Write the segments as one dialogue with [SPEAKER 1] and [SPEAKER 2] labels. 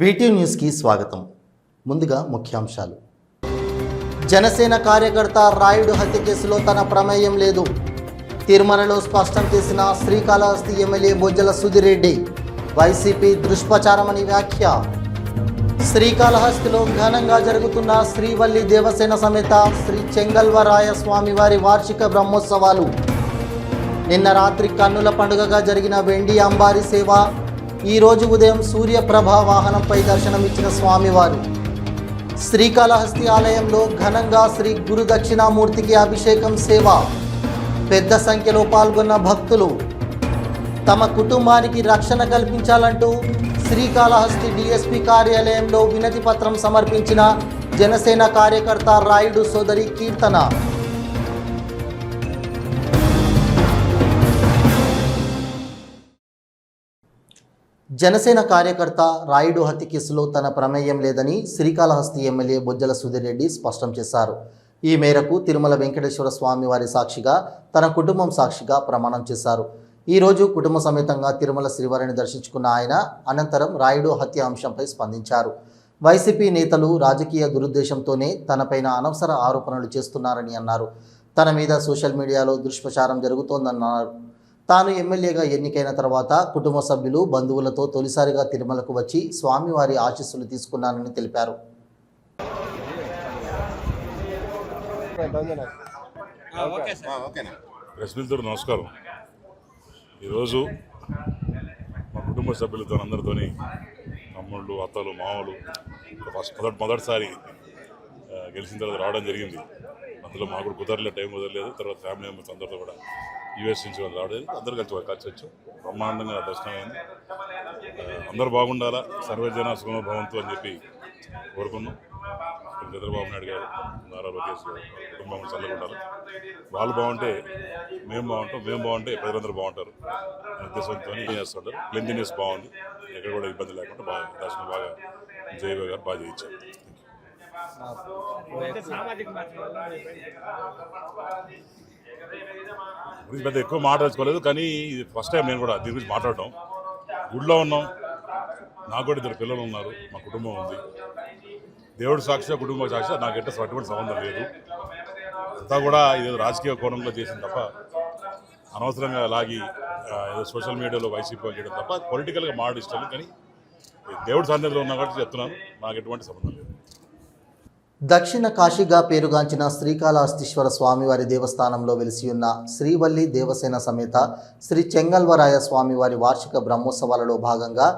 [SPEAKER 1] వీటీ న్యూస్కి స్వాగతం. ముందుగా ముఖ్యాంశాలు. జనసేన కార్యకర్త రాయుడు హత్య కేసులో తన ప్రమేయం లేదు. తిరుమలలో స్పష్టం చేసిన శ్రీకాళహస్తి ఎమ్మెల్యే బొజ్జల సుధిరెడ్డి వైసీపీ దుష్ప్రచారమని వ్యాఖ్య. శ్రీకాళహస్తిలో ఘనంగా జరుగుతున్న శ్రీవల్లి దేవసేన సమేత శ్రీ చెంగల్వరాయ స్వామివారి వార్షిక బ్రహ్మోత్సవాలు. నిన్న రాత్రి కన్నుల పండుగగా జరిగిన వెండి అంబారి సేవ ఈరోజు ఉదయం సూర్యప్రభ వాహనంపై దర్శనమిచ్చిన స్వామివారు. శ్రీకాళహస్తి ఆలయంలో ఘనంగా శ్రీ గురు దక్షిణామూర్తికి అభిషేకం సేవ. పెద్ద సంఖ్యలో పాల్గొన్న భక్తులు. తమ కుటుంబానికి రక్షణ కల్పించాలంటూ శ్రీకాళహస్తి డిఎస్పి కార్యాలయంలో వినతి పత్రం సమర్పించిన జనసేన కార్యకర్త రాయుడు సోదరి కీర్తన. జనసేన కార్యకర్త రాయుడు హత్య కేసులో తన ప్రమేయం లేదని శ్రీకాళహస్తి ఎమ్మెల్యే బొజ్జల సుధీర్ రెడ్డి స్పష్టం చేశారు. ఈ మేరకు తిరుమల వెంకటేశ్వర స్వామి వారి సాక్షిగా తన కుటుంబం సాక్షిగా ప్రమాణం చేశారు. ఈరోజు కుటుంబ సమేతంగా తిరుమల శ్రీవారిని దర్శించుకున్న ఆయన అనంతరం రాయుడు హత్య అంశంపై స్పందించారు. వైసీపీ నేతలు రాజకీయ దురుద్దేశంతోనే తనపైన అనవసర ఆరోపణలు చేస్తున్నారని అన్నారు. తన మీద సోషల్ మీడియాలో దుష్ప్రచారం జరుగుతోందన్నారు. తాను ఎమ్మెల్యేగా ఎన్నికైన తర్వాత కుటుంబ సభ్యులు బంధువులతో తొలిసారిగా తిరుమలకు వచ్చి స్వామివారి ఆశీస్సులు తీసుకున్నానని తెలిపారు.
[SPEAKER 2] నమస్కారం. ఈరోజు మా కుటుంబ సభ్యులతో అందరితోని తమ్ముళ్ళు అత్తలు మామలు ఫస్ట్ మొదటి మొదటిసారి గెలిచిన తర్వాత రావడం జరిగింది. అందులో మాకు కూడా కుదరలేదు టైం కుదరలేదు. తర్వాత ఫ్యామిలీ మెంబర్స్ అందరితో కూడా యూఎస్ నుంచి వాళ్ళు రావడం జరిగింది. అందరూ కలిసి కలిసి వచ్చాం. బ్రహ్మాండంగా దర్శనం అయింది. అందరూ బాగుండాలా? సర్వజన సుఖమ భవంతు అని చెప్పి కోరుకున్నాం. చంద్రబాబు నాయుడు గారు నారా లోకేష్ గారు కుటుంబం చల్లగా వాళ్ళు బాగుంటే మేము బాగుంటాం మేము బాగుంటే ప్రజలందరూ బాగుంటారు. ఉద్దేశంతో చేస్తుంటారు? క్లెన్లీనెస్ బాగుంది. ఎక్కడ కూడా ఇబ్బంది లేకుండా బాగా దర్శనం బాగా జయబాబు గారు బాగా చేయించారు. గురించి పెద్ద ఎక్కువ మాట్లాడుకోలేదు కానీ ఇది ఫస్ట్ టైం నేను కూడా దీని గురించి మాట్లాడటం. గుడిలో ఉన్నాం. నాకు కూడా ఇద్దరు పిల్లలు ఉన్నారు. మా కుటుంబం ఉంది. దేవుడు సాక్షిగా కుటుంబ సాక్షిగా నాకు ఎట్ట అటువంటి సంబంధం లేదు. అంతా కూడా ఏదో రాజకీయ కోణంలో చేసింది తప్ప అనవసరంగా లాగి ఏదో సోషల్ మీడియాలో వైసీపీ చేయడం తప్ప పొలిటికల్గా మాట ఇష్టం కానీ దేవుడి సన్నిధిలో ఉన్నా కాబట్టి చెప్తున్నాను. నాకు ఎటువంటి సంబంధం లేదు.
[SPEAKER 1] దక్షిణ కాశీగా పేరుగాంచిన శ్రీకాళహస్తీశ్వర స్వామివారి దేవస్థానంలో వెలిసి ఉన్న శ్రీవల్లి దేవసేన సమేత శ్రీ చెంగల్వరాయ స్వామివారి వార్షిక బ్రహ్మోత్సవాలలో భాగంగా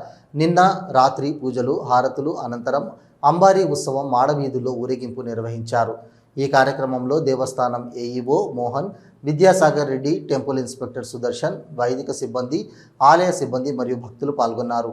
[SPEAKER 1] నిన్న రాత్రి పూజలు హారతులు అనంతరం అంబారీ ఉత్సవం మాడవీధుల్లో ఊరేగింపు నిర్వహించారు. ఈ కార్యక్రమంలో దేవస్థానం AEO Mohan Vidyasagar Reddy temple inspector Sudarshan వైదిక సిబ్బంది ఆలయ సిబ్బంది మరియు భక్తులు పాల్గొన్నారు.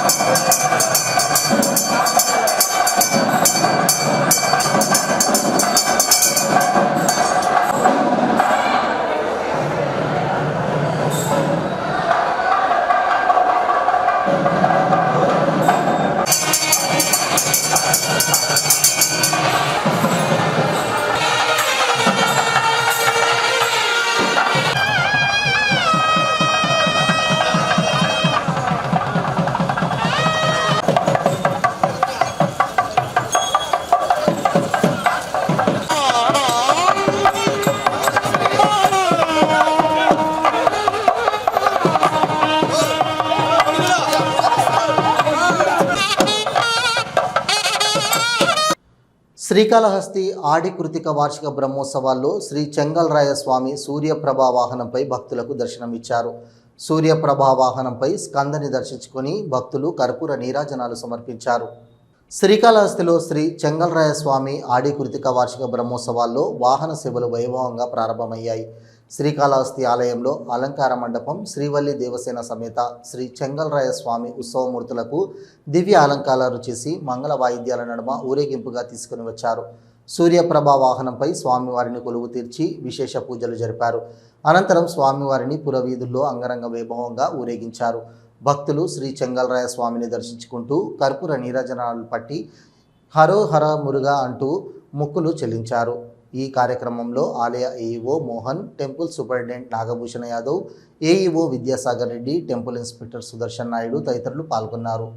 [SPEAKER 3] Thank you.
[SPEAKER 1] శ్రీకాళహస్తి ఆడి కృతిక వార్షిక బ్రహ్మోత్సవాల్లో శ్రీ చెంగల్రాయ స్వామి సూర్యప్రభా వాహనంపై భక్తులకు దర్శనమిచ్చారు. సూర్యప్రభా వాహనంపై స్కందని దర్శించుకొని భక్తులు కర్పూర నీరాజనాలు సమర్పించారు. శ్రీకాళహస్తిలో శ్రీ చెంగల్రాయ స్వామి ఆడి కృతిక వార్షిక బ్రహ్మోత్సవాల్లో వాహన సేవలు వైభవంగా ప్రారంభమయ్యాయి. శ్రీకాళహస్తి ఆలయంలో అలంకార మండపం శ్రీవల్లి దేవసేన సమేత శ్రీ చెంగల్రాయ స్వామి ఉత్సవమూర్తులకు దివ్య అలంకారాలు చేసి మంగళ వాయిద్యాల నడుమ ఊరేగింపుగా తీసుకుని వచ్చారు. సూర్యప్రభ వాహనంపై స్వామివారిని కొలువు తీర్చి విశేష పూజలు జరిపారు. అనంతరం స్వామివారిని పురవీధుల్లో అంగరంగ వైభవంగా ఊరేగించారు. భక్తులు శ్రీ చెంగల్రాయ స్వామిని దర్శించుకుంటూ కర్పూర నీరాజనాలు పట్టి హరో హర మురుగా అంటూ ముక్కులు చెల్లించారు. ఈ కార్యక్రమంలో ఆలయ AEO Mohan temple superintendent Nagabhushana Yadav AEO Vidyasagar Reddy temple inspector Sudarshan Naidu తదితరులు పాల్గొన్నారు.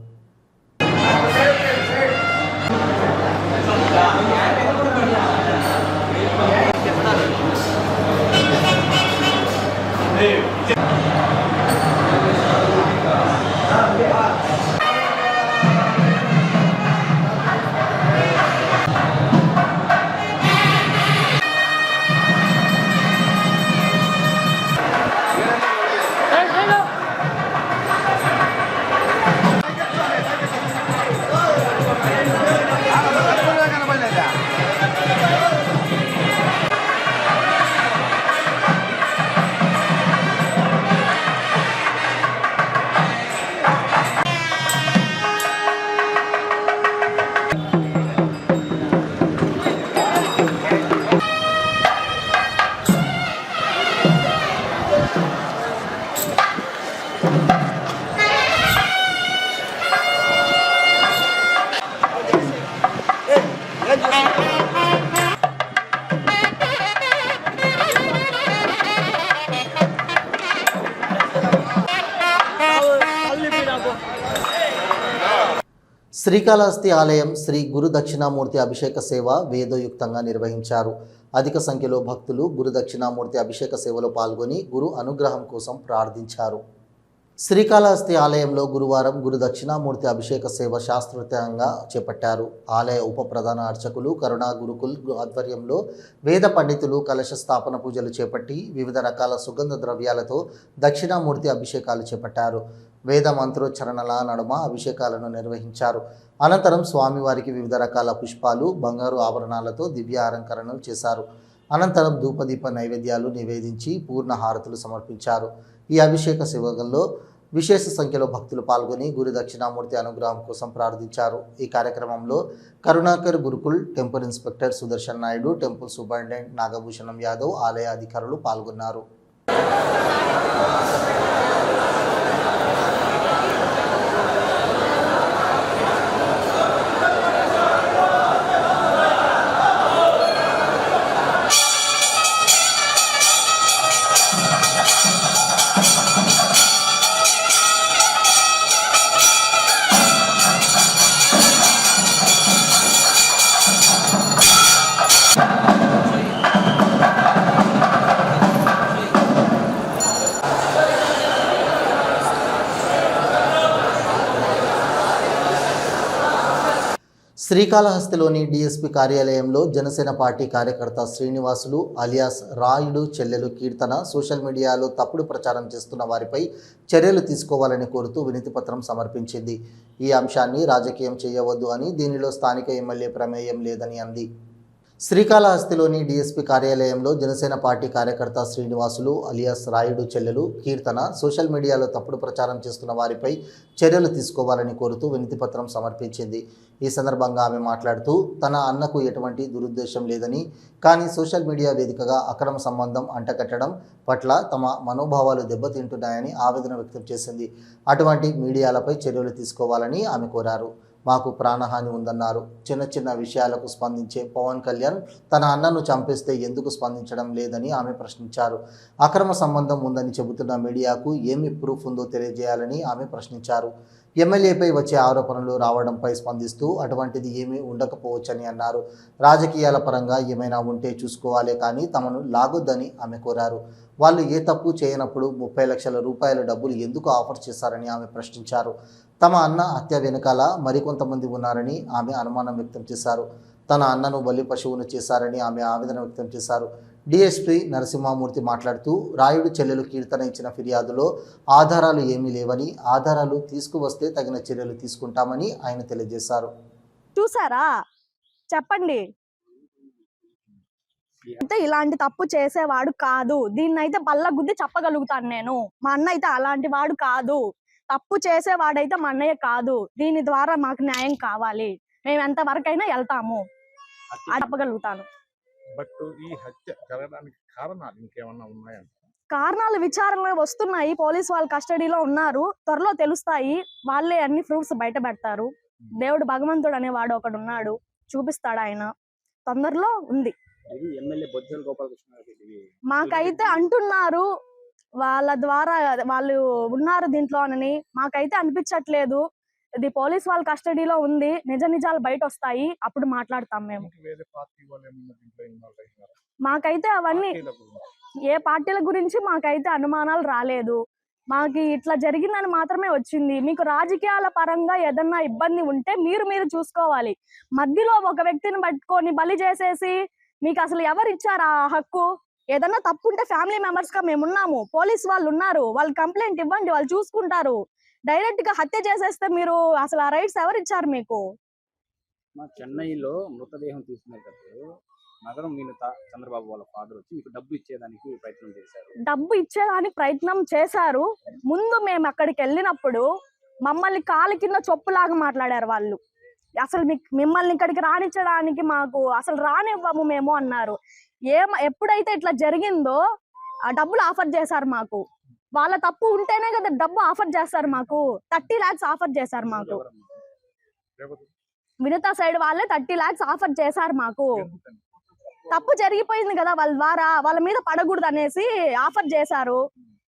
[SPEAKER 1] శ్రీకాళహస్తి ఆలయం శ్రీ గురు దక్షిణామూర్తి అభిషేక సేవ వేదోయుక్తంగా నిర్వహించారు. అధిక సంఖ్యలో భక్తులు గురు దక్షిణామూర్తి అభిషేక సేవలో పాల్గొని గురు అనుగ్రహం కోసం ప్రార్థించారు. శ్రీకాళహస్తి ఆలయంలో గురువారం గురు దక్షిణామూర్తి అభిషేక సేవ శాస్త్రోతంగా చేపట్టారు. ఆలయ ఉప ప్రధాన అర్చకులు కరుణా గురుకుల్ ఆధ్వర్యంలో వేద పండితులు కలశ స్థాపన పూజలు చేపట్టి వివిధ రకాల సుగంధ ద్రవ్యాలతో దక్షిణామూర్తి అభిషేకాలు చేపట్టారు. వేద మంత్రోచ్చరణల నడుమ అభిషేకాలను నిర్వహించారు. అనంతరం స్వామివారికి వివిధ రకాల పుష్పాలు బంగారు ఆభరణాలతో దివ్య అలంకరణలు చేశారు. అనంతరం ధూపదీప నైవేద్యాలు నివేదించి పూర్ణ హారతులు సమర్పించారు. ఈ అభిషేక సేవకుల్లో విశేష సంఖ్యలో భక్తులు పాల్గొని గురు దక్షిణామూర్తి అనుగ్రహం కోసం ప్రార్థించారు. ఈ కార్యక్రమంలో Karunakar Gurukul temple inspector Sudarshan Naidu temple superintendent Nagabhushanam Yadav ఆలయ అధికారులు పాల్గొన్నారు. శ్రీకాళహస్తిలోని డీఎస్పీ కార్యాలయంలో జనసేన పార్టీ కార్యకర్త శ్రీనివాసులు అలియాస్ రాయుడు చెల్లెలు కీర్తన సోషల్ మీడియాలో తప్పుడు ప్రచారం చేస్తున్న వారిపై చర్యలు తీసుకోవాలని కోరుతూ వినతిపత్రం సమర్పించింది. ఈ అంశాన్ని రాజకీయం చేయవద్దు అని దీనిలో స్థానిక ఎమ్మెల్యే ప్రమేయం లేదని అంది. శ్రీకాళహస్తిలోని డీఎస్పీ కార్యాలయంలో జనసేన పార్టీ కార్యకర్త శ్రీనివాసులు అలియాస్ రాయుడు చెల్లెలు కీర్తన సోషల్ మీడియాలో తప్పుడు ప్రచారం చేస్తున్న వారిపై చర్యలు తీసుకోవాలని కోరుతూ వినతిపత్రం సమర్పించింది. ఈ సందర్భంగా ఆమె మాట్లాడుతూ తన అన్నకు ఎటువంటి దురుద్దేశం లేదని కానీ సోషల్ మీడియా వేదికగా అక్రమ సంబంధం అంటకట్టడం పట్ల తమ మనోభావాలు దెబ్బతింటున్నాయని ఆవేదన వ్యక్తం చేసింది. అటువంటి మీడియాలపై చర్యలు తీసుకోవాలని ఆమె కోరారు. మాకు ప్రాణహాని ఉందన్నారు. చిన్న చిన్న విషయాలకు స్పందించే పవన్ కళ్యాణ్ తన అన్నను చంపేస్తే ఎందుకు స్పందించడం లేదని ఆమె ప్రశ్నించారు. అక్రమ సంబంధం ఉందని చెబుతున్న మీడియాకు ఏమి ప్రూఫ్ ఉందో తెలియజేయాలని ఆమె ప్రశ్నించారు. ఎమ్మెల్యేపై వచ్చే ఆరోపణలు రావడంపై స్పందిస్తూ అటువంటిది ఏమీ ఉండకపోవచ్చని అన్నారు. రాజకీయాల పరంగా ఏమైనా ఉంటే చూసుకోవాలే కానీ తమను లాగొద్దని ఆమె కోరారు. వాళ్ళు ఏ తప్పు చేయనప్పుడు ముప్పై లక్షల రూపాయల డబ్బులు ఎందుకు ఆఫర్ చేశారని ఆమె ప్రశ్నించారు. తమ అన్న హత్య వెనుకాల మరికొంతమంది ఉన్నారని ఆమె అనుమానం వ్యక్తం చేశారు. తన అన్నను బలి పశువును చేశారని ఆమె ఆవేదన వ్యక్తం చేశారు. డిఎస్పీ నరసింహమూర్తి మాట్లాడుతూ రాయుడు చెల్లెలు కీర్తన ఇచ్చిన ఫిర్యాదులో ఆధారాలు ఏమీ లేవని ఆధారాలు తీసుకువస్తే తగిన చర్యలు తీసుకుంటామని ఆయన తెలియజేశారు.
[SPEAKER 3] చూసారా? చెప్పండి. అయితే ఇలాంటి తప్పు చేసేవాడు కాదు. దీన్ని అయితే బల్ల గుద్ది చెప్పగలుగుతాను నేను. మా అన్న అయితే అలాంటి వాడు కాదు. తప్పు చేసేవాడైతే మా అన్నయ్య కాదు. దీని ద్వారా మాకు న్యాయం కావాలి. మేము ఎంత వరకైనా వెళ్తాము. చెప్పగలుగుతాను.
[SPEAKER 4] బట్ ఈ హత్య జరగడానికి కారణాలు ఇంకేమన్నా ఉన్నాయంట?
[SPEAKER 3] కారణాలు విచారణ వస్తున్నాయి. పోలీస్ వాళ్ళ కస్టడీలో ఉన్నారు. త్వరలో తెలుస్తాయి. వాళ్ళే అన్ని ప్రూఫ్స్ బయట పెడతారు. దేవుడు భగవంతుడు అనేవాడు ఒకడు ఉన్నాడు. చూపిస్తాడు ఆయన? తొందరలో ఉంది. మాకైతే అంటున్నారు. వాళ్ళ ద్వారా వాళ్ళు ఉన్నారు దీంట్లో అని మాకైతే అనిపించట్లేదు. ఇది పోలీస్ వాళ్ళ కస్టడీలో ఉంది. నిజ నిజాలు బయట వస్తాయి అప్పుడు మాట్లాడతాం మేము. మాకైతే అవన్నీ. ఏ పార్టీల గురించి మాకైతే అనుమానాలు రాలేదు. మాకు ఇట్లా జరిగిందని మాత్రమే వచ్చింది. మీకు రాజకీయాల పరంగా ఏదన్నా ఇబ్బంది ఉంటే మీరు మీరు చూసుకోవాలి. మధ్యలో ఒక వ్యక్తిని పట్టుకొని బలి చేసేసి మీకు అసలు ఎవరు ఇచ్చారు ఆ హక్కు? ఏదన్నా తప్పు ఉంటే ఫ్యామిలీ మెంబర్స్గా మేము ఉన్నాము పోలీస్ వాళ్ళు ఉన్నారు. వాళ్ళు కంప్లైంట్ ఇవ్వండి. వాళ్ళు చూసుకుంటారు. డైరెక్ట్గా హత్య చేసేస్తే మీరు అసలు ఆ రైట్స్ ఎవరు ఇచ్చారు మీకు?
[SPEAKER 5] మా చెన్నైలో మృతదేహం తీసుకునేటప్పుడు నగరం వినుత చంద్రబాబు వాళ్ళ ఫాదర్ వచ్చి మీకు డబ్బు ఇచ్చేదానికి ప్రయత్నం చేశారు.
[SPEAKER 3] డబ్బు ఇచ్చేదానికి ప్రయత్నం చేశారు. ముందు మేము అక్కడికి వెళ్ళినప్పుడు మమ్మల్ని కాలు కింద చొప్పులాగా మాట్లాడారు వాళ్ళు. అసలు మిమ్మల్ని ఇక్కడికి రానిచ్చడానికి మాకు అసలు రానివ్వము మేము అన్నారు. ఏం ఎప్పుడైతే ఇట్లా జరిగిందో ఆ డబ్బులు ఆఫర్ చేశారు మాకు. వాళ్ళ తప్పు ఉంటేనే కదా డబ్బు ఆఫర్ చేస్తారు మాకు. థర్టీ లాక్స్ ఆఫర్ చేశారు మాకు. మిగతా సైడ్ వాళ్ళే థర్టీ లాక్స్ ఆఫర్ చేశారు మాకు. తప్పు జరిగిపోయింది కదా వాళ్ళ ద్వారా. వాళ్ళ మీద పడకూడదు అనేసి ఆఫర్ చేశారు.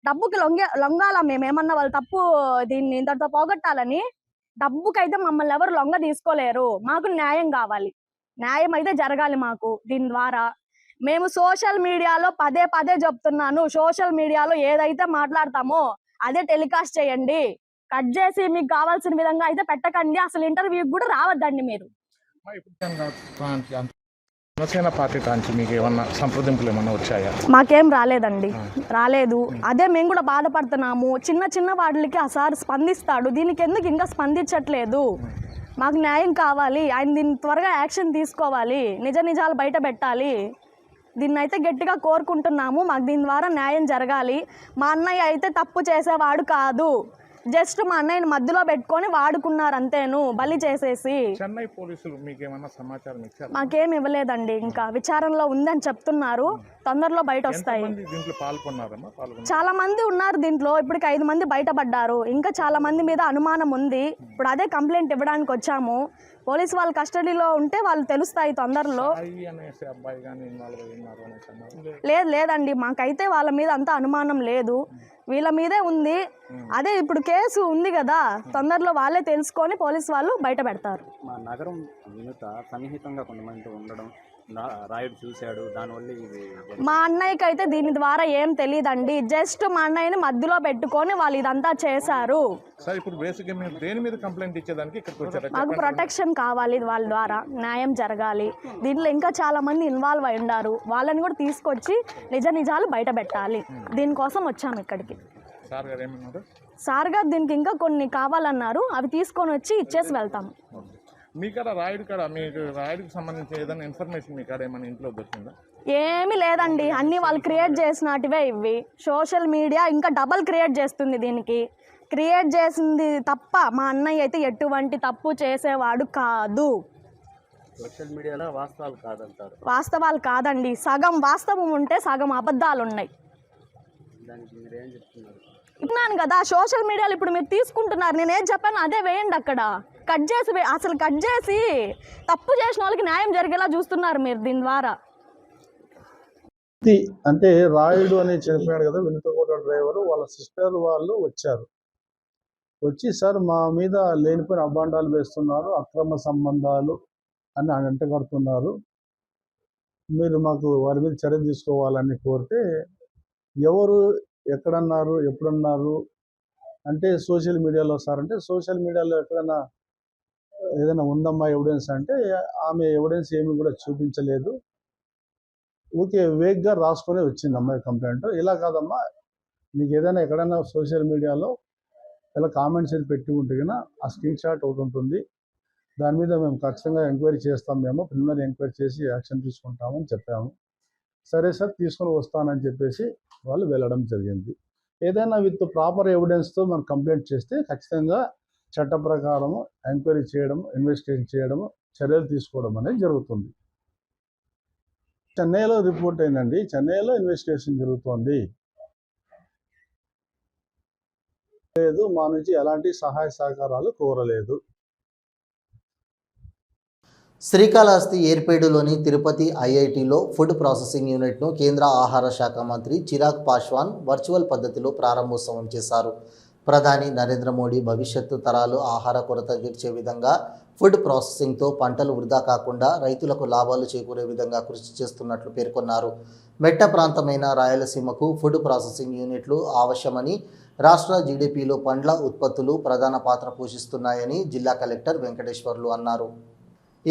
[SPEAKER 3] డబ్బుకి లొంగే లొంగాల మేము? ఏమన్నా వాళ్ళ తప్పు దీన్ని ఇంతటితో పోగొట్టాలని? డబ్బుకైతే మమ్మల్ని ఎవరు లొంగ తీసుకోలేరు మాకు న్యాయం కావాలి. న్యాయం అయితే జరగాలి మాకు దీని ద్వారా. మేము సోషల్ మీడియాలో పదే పదే చెప్తున్నాను. సోషల్ మీడియాలో ఏదైతే మాట్లాడతామో అదే టెలికాస్ట్ చేయండి. కట్ చేసి మీకు కావాల్సిన విధంగా అయితే పెట్టకండి. అసలు ఇంటర్వ్యూకి కూడా రావద్దండి మీరు.
[SPEAKER 4] మా ఇప్పుడు జనసేన టాంచి అంత- జనసేన పార్టీ టాంచి మీకు ఏమన్నా సంప్రదింపులు ఏమన్నా వచ్చాయా?
[SPEAKER 3] మాకేం రాలేదండి. రాలేదు. అదే మేము కూడా బాధపడుతున్నాము. చిన్న చిన్న వాటికి ఆ సార్ స్పందిస్తాడు. దీనికి ఎందుకు ఇంకా స్పందించట్లేదు? మాకు న్యాయం కావాలి. ఆయన దీన్ని త్వరగా యాక్షన్ తీసుకోవాలి. నిజ నిజాలు బయట పెట్టాలి. దీన్ని అయితే గట్టిగా కోరుకుంటున్నాము. మాకు దీని ద్వారా న్యాయం జరగాలి. మా అన్నయ్య అయితే తప్పు చేసేవాడు కాదు. జస్ట్ మా అన్నయ్యని మధ్యలో పెట్టుకొని వాడుకున్నారు అంతేను. బలి చేసేసి.
[SPEAKER 4] చెన్నై పోలీసులు సమాచారం ఇచ్చారు?
[SPEAKER 3] మాకేం ఇవ్వలేదండి. ఇంకా విచారణలో ఉందని చెప్తున్నారు. తొందరలో బయట వస్తాయి చాలా మంది ఉన్నారు దీంట్లో. ఇప్పటికి ఐదు మంది బయటపడ్డారు. ఇంకా చాలా మంది మీద అనుమానం ఉంది. ఇప్పుడు అదే కంప్లైంట్ ఇవ్వడానికి వచ్చాము. పోలీస్ వాళ్ళ కస్టడీలో ఉంటే వాళ్ళు తెలుస్తాయి తొందరలో. లేదు లేదండి. మాకైతే వాళ్ళ మీద అంత అనుమానం లేదు. వీళ్ళ మీదే ఉంది. అదే ఇప్పుడు కేసు ఉంది కదా. తొందరలో వాళ్ళే తెలుసుకొని పోలీస్ వాళ్ళు బయట పెడతారు.
[SPEAKER 5] మా నగరం వినుత సన్నిహితంగా కొంతమందితో ఉండడం రాయుడు చూశాడు దానివల్ల ఇది.
[SPEAKER 3] మా అన్నయ్యకి అయితే దీని ద్వారా ఏం తెలియదండి జస్ట్ మా అన్నయ్యని మధ్యలో పెట్టుకొని వాళ్ళు ఇదంతా చేశారు.
[SPEAKER 4] సార్ ఇప్పుడు బేసిక్గా మీరు దేని మీద కంప్లైంట్ ఇచ్చేదానికి ఇక్కడికి వచ్చారా?
[SPEAKER 3] మాకు ప్రొటెక్షన్ కావాలి వాళ్ళ ద్వారా న్యాయం జరగాలి. దీంట్లో ఇంకా చాలా మంది ఇన్వాల్వ్ అయి ఉన్నారు వాళ్ళని కూడా తీసుకొచ్చి నిజ నిజాలు బయట పెట్టాలి. దీనికోసం వచ్చాము ఇక్కడికి.
[SPEAKER 4] సార్ గారు ఏమన్నారు?
[SPEAKER 3] సార్ గారు దీనికి ఇంకా కొన్ని కావాలన్నారు. అవి తీసుకొని వచ్చి ఇచ్చేసి వెళ్తాము
[SPEAKER 4] మీ కాడ రాయుడు కాడ మీకు రాయుడికి సంబంధించి ఏదైనా ఇన్ఫర్మేషన్ మీ కాడ ఏమైనా ఇంట్లో దొరికిందా
[SPEAKER 3] ఏమీ లేదండి. అన్ని వాళ్ళు క్రియేట్ చేసినటివే ఇవి. సోషల్ మీడియా ఇంకా డబల్ క్రియేట్ చేస్తుంది దీనికి. క్రియేట్ చేసింది తప్ప మా అన్నయ్య అయితే ఎటువంటి తప్పు చేసేవాడు కాదు.
[SPEAKER 5] సోషల్ మీడియాలో వాస్తవాలు కాదంటారు.
[SPEAKER 3] వాస్తవాలు కాదండి. సగం వాస్తవం ఉంటే సగం అబద్ధాలు ఉన్నాయి.
[SPEAKER 5] దానికి మీరు ఏం చెప్తున్నారు?
[SPEAKER 3] విన్నాను కదా సోషల్ మీడియాలో ఇప్పుడు మీరు తీసుకుంటున్నారు. నేను ఏం చెప్పాను? అదే వేయండి అక్కడ. కట్ చేసి అసలు కట్ చేసి తప్పు చేసిన వాళ్ళకి న్యాయం జరిగేలా చూస్తున్నారు మీరు దీని ద్వారా.
[SPEAKER 6] అంటే రాయుడు అని చనిపోయాడు కదా వినుతకోట డ్రైవర్ వాళ్ళ సిస్టర్ వాళ్ళు వచ్చారు. వచ్చి సార్ మా మీద లేనిపోయిన అభాండాలు వేస్తున్నారు అక్రమ సంబంధాలు అని అంటగడుతున్నారు. మీరు మాకు వారి మీద చర్య తీసుకోవాలని కోరితే ఎవరు ఎక్కడన్నారు ఎప్పుడన్నారు అంటే సోషల్ మీడియాలో సార్ అంటే సోషల్ మీడియాలో ఎక్కడన్నా ఏదైనా ఉందమ్మా ఎవిడెన్స్ అంటే ఆమె ఎవిడెన్స్ ఏమి కూడా చూపించలేదు. ఊరికే వేగ్గా రాసుకొని వచ్చింది అమ్మాయి కంప్లైంట్ ఇలా కాదమ్మా నీకు ఏదైనా ఎక్కడైనా సోషల్ మీడియాలో ఇలా కామెంట్స్ ఏది పెట్టి ఉంటే కన్నా ఆ స్క్రీన్ షాట్ ఒకటి ఉంటుంది. దాని మీద మేము ఖచ్చితంగా ఎంక్వైరీ చేస్తాం మేము ప్రిలిమినరీ ఎంక్వైరీ చేసి యాక్షన్ తీసుకుంటామని చెప్పాము. సరే సార్ తీసుకొని వస్తానని చెప్పేసి వాళ్ళు వెళ్ళడం జరిగింది. ఏదైనా విత్ ప్రాపర్ ఎవిడెన్స్తో మనం కంప్లైంట్ చేస్తే ఖచ్చితంగా చట్ట ప్రకారము ఎంక్వైరీ చేయడం ఇన్వెస్టిగేషన్ చేయడం చర్యలు తీసుకోవడం అనేది జరుగుతుంది. చెన్నైలో రిపోర్ట్ అయిందండి చెన్నైలో ఇన్వెస్టిగేషన్ జరుగుతోంది. లేదు మా నుంచి ఎలాంటి సహాయ సహకారాలు కోరలేదు.
[SPEAKER 1] శ్రీకాళహస్తి ఏర్పేడులోని తిరుపతి ఐఐటిలో ఫుడ్ ప్రాసెసింగ్ యూనిట్ను కేంద్ర ఆహార శాఖ మంత్రి చిరాగ్ పాశ్వాన్ వర్చువల్ పద్ధతిలో ప్రారంభోత్సవం చేశారు. ప్రధాని నరేంద్ర మోడీ భవిష్యత్తు తరాలు ఆహార కొరత తీర్చే విధంగా ఫుడ్ ప్రాసెసింగ్తో పంటలు వృధా కాకుండా రైతులకు లాభాలు చేకూరే విధంగా కృషి చేస్తున్నట్లు పేర్కొన్నారు. మెట్ట ప్రాంతమైన రాయలసీమకు ఫుడ్ ప్రాసెసింగ్ యూనిట్లు అవశ్యమని రాష్ట్ర జీడిపిలో పండ్ల ఉత్పత్తులు ప్రధాన పాత్ర పోషిస్తున్నాయని జిల్లా కలెక్టర్ వెంకటేశ్వర్లు అన్నారు.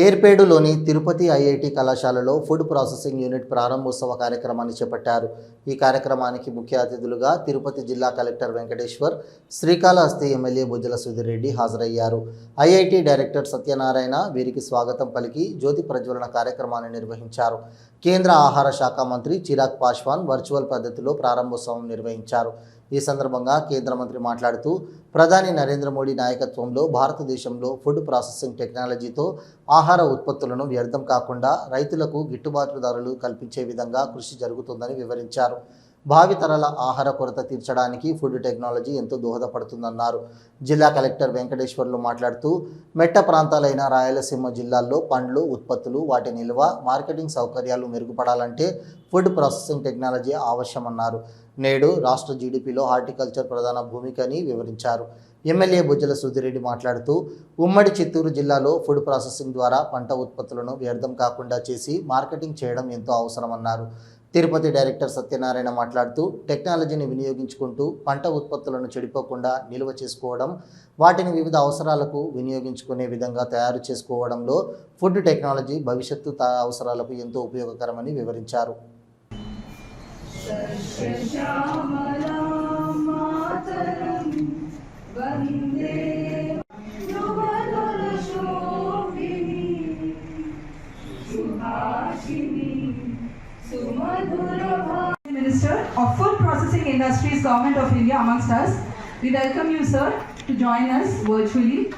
[SPEAKER 1] ఏర్పేడులోని తిరుపతి ఐఐటి కళాశాలలో ఫుడ్ ప్రాసెసింగ్ యూనిట్ ప్రారంభోత్సవ కార్యక్రమాన్ని చేపట్టారు. ఈ కార్యక్రమానికి ముఖ్య అతిథులుగా తిరుపతి జిల్లా కలెక్టర్ వెంకటేశ్వర్ శ్రీకాళహస్తి ఎమ్మెల్యే బుజ్జల సుధిరెడ్డి హాజరయ్యారు. ఐఐటి డైరెక్టర్ సత్యనారాయణ వీరికి స్వాగతం పలికి జ్యోతి ప్రజ్వలన కార్యక్రమాన్ని నిర్వహించారు. కేంద్ర ఆహార శాఖ మంత్రి చిరాగ్ పాశ్వాన్ వర్చువల్ పద్ధతిలో ప్రారంభోత్సవం నిర్వహించారు. ఈ సందర్భంగా కేంద్ర మంత్రి మాట్లాడుతూ ప్రధాని నరేంద్ర మోడీ నాయకత్వంలో భారతదేశంలో ఫుడ్ ప్రాసెసింగ్ టెక్నాలజీతో ఆహార ఉత్పత్తులను వ్యర్థం కాకుండా రైతులకు గిట్టుబాటు ధరలు కల్పించే విధంగా కృషి జరుగుతుందని వివరించారు. భావితరాల ఆహార కొరత తీర్చడానికి ఫుడ్ టెక్నాలజీ ఎంతో దోహదపడుతుందన్నారు. జిల్లా కలెక్టర్ వెంకటేశ్వర్లు మాట్లాడుతూ మెట్ట ప్రాంతాలైన రాయలసీమ జిల్లాల్లో పండ్లు ఉత్పత్తులు వాటి నిల్వ మార్కెటింగ్ సౌకర్యాలు మెరుగుపడాలంటే ఫుడ్ ప్రాసెసింగ్ టెక్నాలజీ అవశ్యమన్నారు. నేడు రాష్ట్ర జీడిపిలో హార్టికల్చర్ ప్రధాన భూమికని వివరించారు. ఎమ్మెల్యే బుజ్జల సుధిరెడ్డి మాట్లాడుతూ ఉమ్మడి చిత్తూరు జిల్లాలో ఫుడ్ ప్రాసెసింగ్ ద్వారా పంట ఉత్పత్తులను వ్యర్థం కాకుండా చేసి మార్కెటింగ్ చేయడం ఎంతో అవసరమన్నారు. తిరుపతి డైరెక్టర్ సత్యనారాయణ మాట్లాడుతూ టెక్నాలజీని వినియోగించుకుంటూ పంట ఉత్పత్తులను చెడిపోకుండా నిల్వ చేసుకోవడం వాటిని వివిధ అవసరాలకు వినియోగించుకునే విధంగా తయారు చేసుకోవడంలో ఫుడ్ టెక్నాలజీ భవిష్యత్తు త- అవసరాలకు ఎంతో ఉపయోగకరమని వివరించారు.
[SPEAKER 7] Minister of Food Processing Industries, Government of India amongst us. We welcome you, sir, to join us virtually.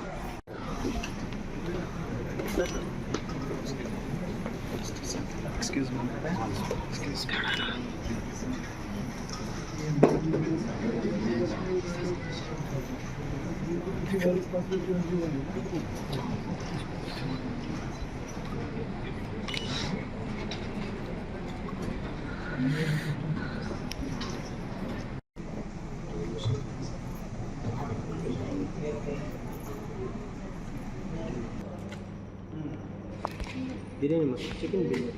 [SPEAKER 2] 미래는 뭐 찍힌 데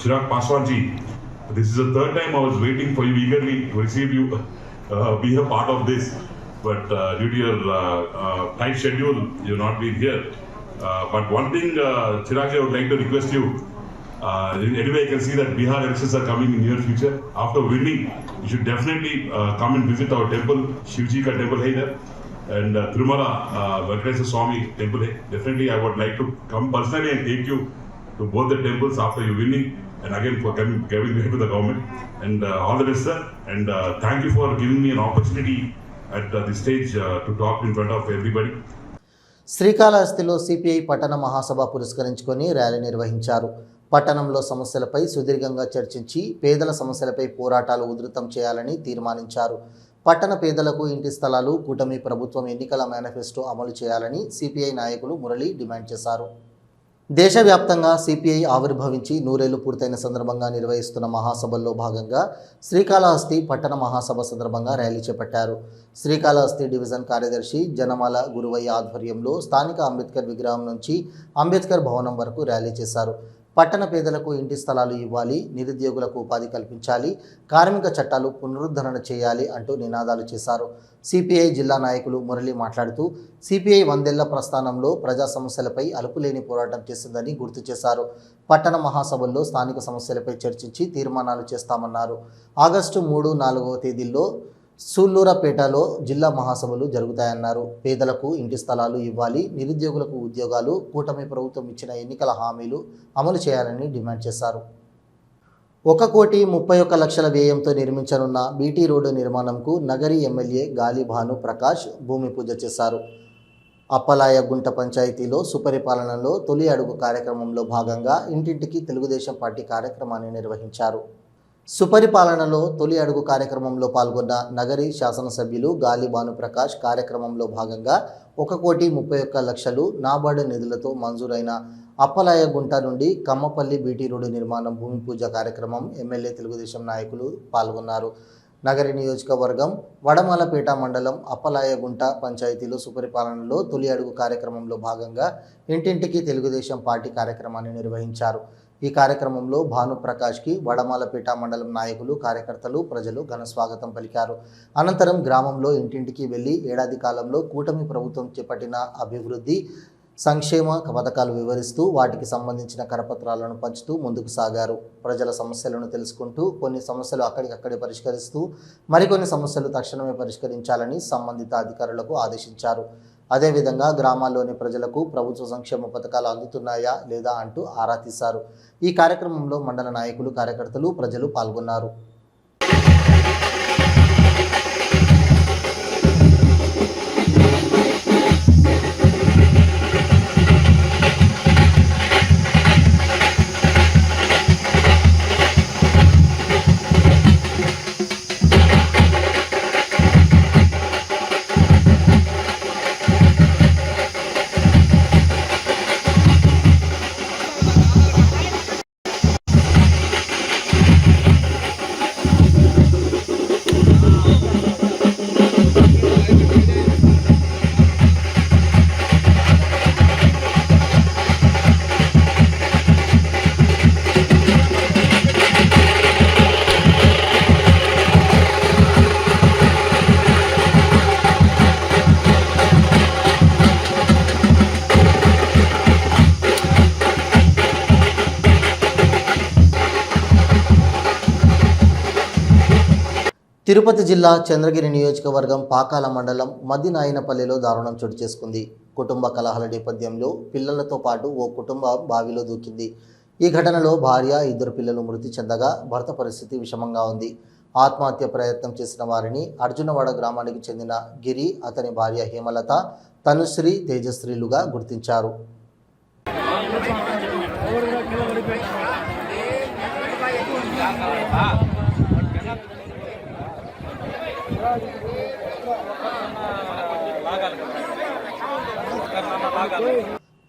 [SPEAKER 2] Chirag Paswan ji, this is the third time I was waiting for you eagerly to receive you, uh, be a part of this. But uh, due to your uh, uh, tight schedule, you've not been here. Uh, but one thing, uh, Chirag I would like to request you. Uh, anyway, I can see that Bihar elections are coming in near future. After winning, you should definitely come and visit our temple, Shivji ka temple hai there. And uh, Tirumala uh, Swami temple hai. Definitely, I would like to come personally and take you to both the temples after you winning and again for coming, giving way to the government. And uh, all the best, sir. And uh, thank you for giving me an opportunity at uh, this stage uh, to talk in front of everybody.
[SPEAKER 1] శ్రీకాళహస్తిలో CPI పట్టణ మహాసభ పురస్కరించుకొని rally నిర్వహించారు పట్టణంలో సమస్యలపై సుదీర్ఘంగా చర్చించి పేదల సమస్యలపై పోరాటాలు ఉధృతం చేయాలని తీర్మానించారు పట్టణ పేదలకు ఇంటి స్థలాలు కూటమి ప్రభుత్వం ఎన్నికల మేనిఫెస్టో అమలు చేయాలని సిపిఐ నాయకులు మురళి డిమాండ్ చేశారు దేశవ్యాప్తంగా సిపిఐ ఆవిర్భవించి నూరేళ్ళు పూర్తయిన సందర్భంగా నిర్వహిస్తున్న మహాసభల్లో భాగంగా శ్రీకాళహస్తి పట్టణ మహాసభ సందర్భంగా ర్యాలీ చేపట్టారు. శ్రీకాళహస్తి డివిజన్ కార్యదర్శి జనమాల గురువయ్య ఆధ్వర్యంలో స్థానిక అంబేద్కర్ విగ్రహం నుంచి అంబేద్కర్ భవనం వరకు ర్యాలీ చేశారు. పట్టణ పేదలకు ఇంటి స్థలాలు ఇవ్వాలి నిరుద్యోగులకు ఉపాధి కల్పించాలి కార్మిక చట్టాలు పునరుద్ధరణ చేయాలి అంటూ నినాదాలు చేశారు. సిపిఐ జిల్లా నాయకులు మురళి మాట్లాడుతూ సిపిఐ వందేళ్ళ ప్రస్థానంలో ప్రజా సమస్యలపై అలుపులేని పోరాటం చేసిందని గుర్తు చేశారు. పట్టణ మహాసభల్లో స్థానిక సమస్యలపై చర్చించి తీర్మానాలు చేస్తామన్నారు. ఆగస్టు మూడు నాలుగవ తేదీల్లో సూళ్ళూరపేటలో జిల్లా మహాసభలు జరుగుతాయన్నారు. పేదలకు ఇంటి స్థలాలు ఇవ్వాలి నిరుద్యోగులకు ఉద్యోగాలు కూటమి ప్రభుత్వం ఇచ్చిన ఎన్నికల హామీలు అమలు చేయాలని డిమాండ్ చేశారు. ఒక కోటి ముప్పై ఒక్క లక్షల వ్యయంతో నిర్మించనున్న బీటీ రోడ్డు నిర్మాణంకు నగరి ఎమ్మెల్యే గాలిభాను ప్రకాష్ భూమి పూజ చేశారు. అప్పలాయగుంట పంచాయతీలో సుపరిపాలనలో తొలి అడుగు కార్యక్రమంలో భాగంగా ఇంటింటికి తెలుగుదేశం పార్టీ కార్యక్రమాన్ని నిర్వహించారు. సుపరిపాలనలో తొలి అడుగు కార్యక్రమంలో పాల్గొన్న నగరి శాసనసభ్యులు గాలి భానుప్రకాష్ కార్యక్రమంలో భాగంగా ఒక కోటి ముప్పై ఒక్క లక్షలు నాబార్డు నిధులతో మంజూరైన అప్పలాయగుంట నుండి కమ్మపల్లి బీటీ రోడ్డు నిర్మాణం భూమి పూజ కార్యక్రమం ఎమ్మెల్యే తెలుగుదేశం నాయకులు పాల్గొన్నారు. నగరి నియోజకవర్గం వడమాలపేట మండలం అప్పలాయగుంట పంచాయతీలో సుపరిపాలనలో తొలి అడుగు కార్యక్రమంలో భాగంగా ఇంటింటికి తెలుగుదేశం పార్టీ కార్యక్రమాన్ని నిర్వహించారు. ఈ కార్యక్రమంలో భానుప్రకాష్కి వడమాలపేట మండలం నాయకులు కార్యకర్తలు ప్రజలు ఘన స్వాగతం పలికారు. అనంతరం గ్రామంలో ఇంటింటికి వెళ్ళి ఏడాది కాలంలో కూటమి ప్రభుత్వం చేపట్టిన అభివృద్ధి సంక్షేమ పథకాలు వివరిస్తూ వాటికి సంబంధించిన కరపత్రాలను పంచుతూ ముందుకు సాగారు. ప్రజల సమస్యలను తెలుసుకుంటూ కొన్ని సమస్యలు అక్కడికక్కడే పరిష్కరిస్తూ మరికొన్ని సమస్యలు తక్షణమే పరిష్కరించాలని సంబంధిత అధికారులకు ఆదేశించారు. అదేవిధంగా గ్రామాల్లోని ప్రజలకు ప్రభుత్వ సంక్షేమ పథకాలు అందుతున్నాయా లేదా అంటూ ఆరా తీశారు. ఈ కార్యక్రమంలో మండల నాయకులు కార్యకర్తలు ప్రజలు పాల్గొన్నారు. తిరుపతి జిల్లా చంద్రగిరి నియోజకవర్గం పాకాల మండలం మద్దినాయనపల్లిలో దారుణం చోటు చేసుకుంది. కుటుంబ కలహాల నేపథ్యంలో పిల్లలతో పాటు ఓ కుటుంబ బావిలో దూకింది. ఈ ఘటనలో భార్య ఇద్దరు పిల్లలు మృతి చెందగా భర్త పరిస్థితి విషమంగా ఉంది. ఆత్మహత్య ప్రయత్నం చేసిన వారిని అర్జునవాడ గ్రామానికి చెందిన గిరి అతని భార్య హేమలత తనుశ్రీ తేజశ్రీలుగా గుర్తించారు.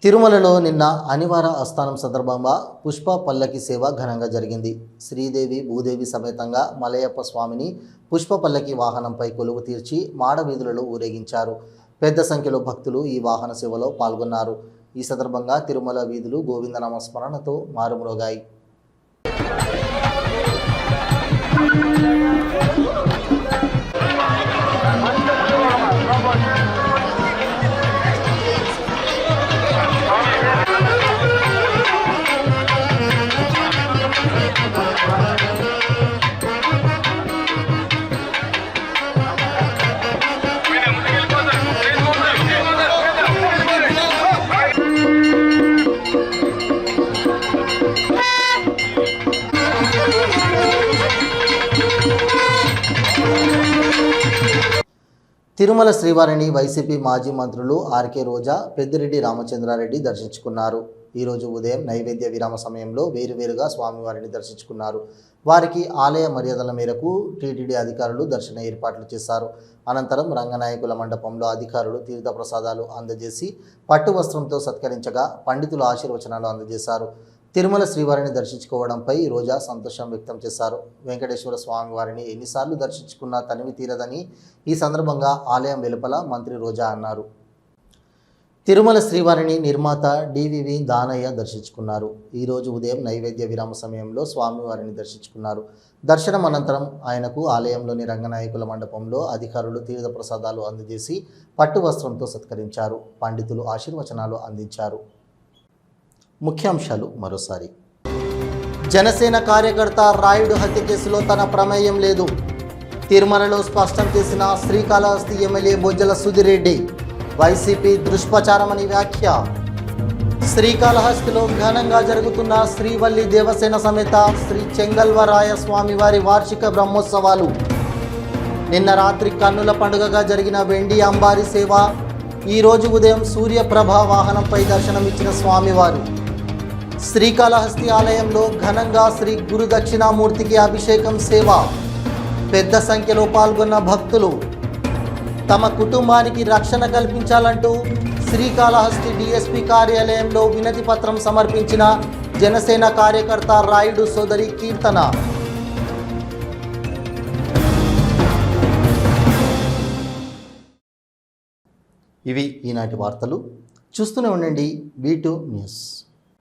[SPEAKER 1] తిరుమలలో నిన్న అనివార ఆస్థానం సందర్భంగా పుష్ప పల్లకి సేవ ఘనంగా జరిగింది. శ్రీదేవి భూదేవి సమేతంగా మలయప్ప స్వామిని పుష్ప పల్లకి వాహనంపై కొలువు తీర్చి మాడ వీధులలో ఊరేగించారు. పెద్ద సంఖ్యలో భక్తులు ఈ వాహన సేవలో పాల్గొన్నారు. ఈ సందర్భంగా తిరుమల వీధులు గోవిందనామ స్మరణతో మారుమ్రోగాయి. తిరుమల శ్రీవారిని వైసీపీ మాజీ మంత్రులు ఆర్కే రోజా పెద్దిరెడ్డి రామచంద్రారెడ్డి దర్శించుకున్నారు. ఈరోజు ఉదయం నైవేద్య విరామ సమయంలో వేరువేరుగా స్వామివారిని దర్శించుకున్నారు. వారికి ఆలయ మర్యాదల మేరకు టీటీడీ అధికారులు దర్శన ఏర్పాట్లు చేశారు. అనంతరం రంగనాయకుల మండపంలో అధికారులు తీర్థ ప్రసాదాలు అందజేసి పట్టు వస్త్రంతో సత్కరించగా పండితులు ఆశీర్వచనాలు అందజేశారు. తిరుమల శ్రీవారిని దర్శించుకోవడంపై రోజా సంతోషం వ్యక్తం చేశారు. వెంకటేశ్వర స్వామి వారిని ఎన్నిసార్లు దర్శించుకున్నా తనివి తీరదని ఈ సందర్భంగా ఆలయం వెలుపల మంత్రి రోజా అన్నారు. తిరుమల శ్రీవారిని నిర్మాత డివివి దానయ్య దర్శించుకున్నారు. ఈరోజు ఉదయం నైవేద్య విరామ సమయంలో స్వామివారిని దర్శించుకున్నారు. దర్శనం అనంతరం ఆయనకు ఆలయంలోని రంగనాయకుల మండపంలో అధికారులు తీర్థ ప్రసాదాలు అందజేసి పట్టు వస్త్రంతో సత్కరించారు. పండితులు ఆశీర్వచనాలు అందించారు. ముఖ్యాంశాలు మరోసారి. జనసేన కార్యకర్త రాయుడు హత్య కేసులో తన ప్రమేయం లేదు. తిరుమలలో స్పష్టం చేసిన శ్రీకాళహస్తి ఎమ్మెల్యే బొజ్జల సుధిరెడ్డి వైసీపీ దుష్ప్రచారమని వ్యాఖ్య. శ్రీకాళహస్తిలో ఘనంగా జరుగుతున్న శ్రీవల్లి దేవసేన సమేత శ్రీ చెంగల్వరాయ స్వామివారి వార్షిక బ్రహ్మోత్సవాలు. నిన్న రాత్రి కన్నుల పండుగగా జరిగిన వెండి అంబారి సేవ ఈరోజు ఉదయం సూర్యప్రభ వాహనంపై దర్శనమిచ్చిన స్వామివారు. శ్రీకాళహస్తి ఆలయంలో ఘనంగా శ్రీ గురు దక్షిణామూర్తికి అభిషేకం సేవ. పెద్ద సంఖ్యలో పాల్గొన్న భక్తులు తమ కుటుంబానికి రక్షణ కల్పించాలంటూ శ్రీకాళహస్తి డిఎస్పి కార్యాలయంలో వినతి పత్రం సమర్పించిన జనసేన కార్యకర్త రాయుడు సోదరి కీర్తన. ఇవి ఈనాటి వార్తలు. చూస్తూనే ఉండండి వీ న్యూస్.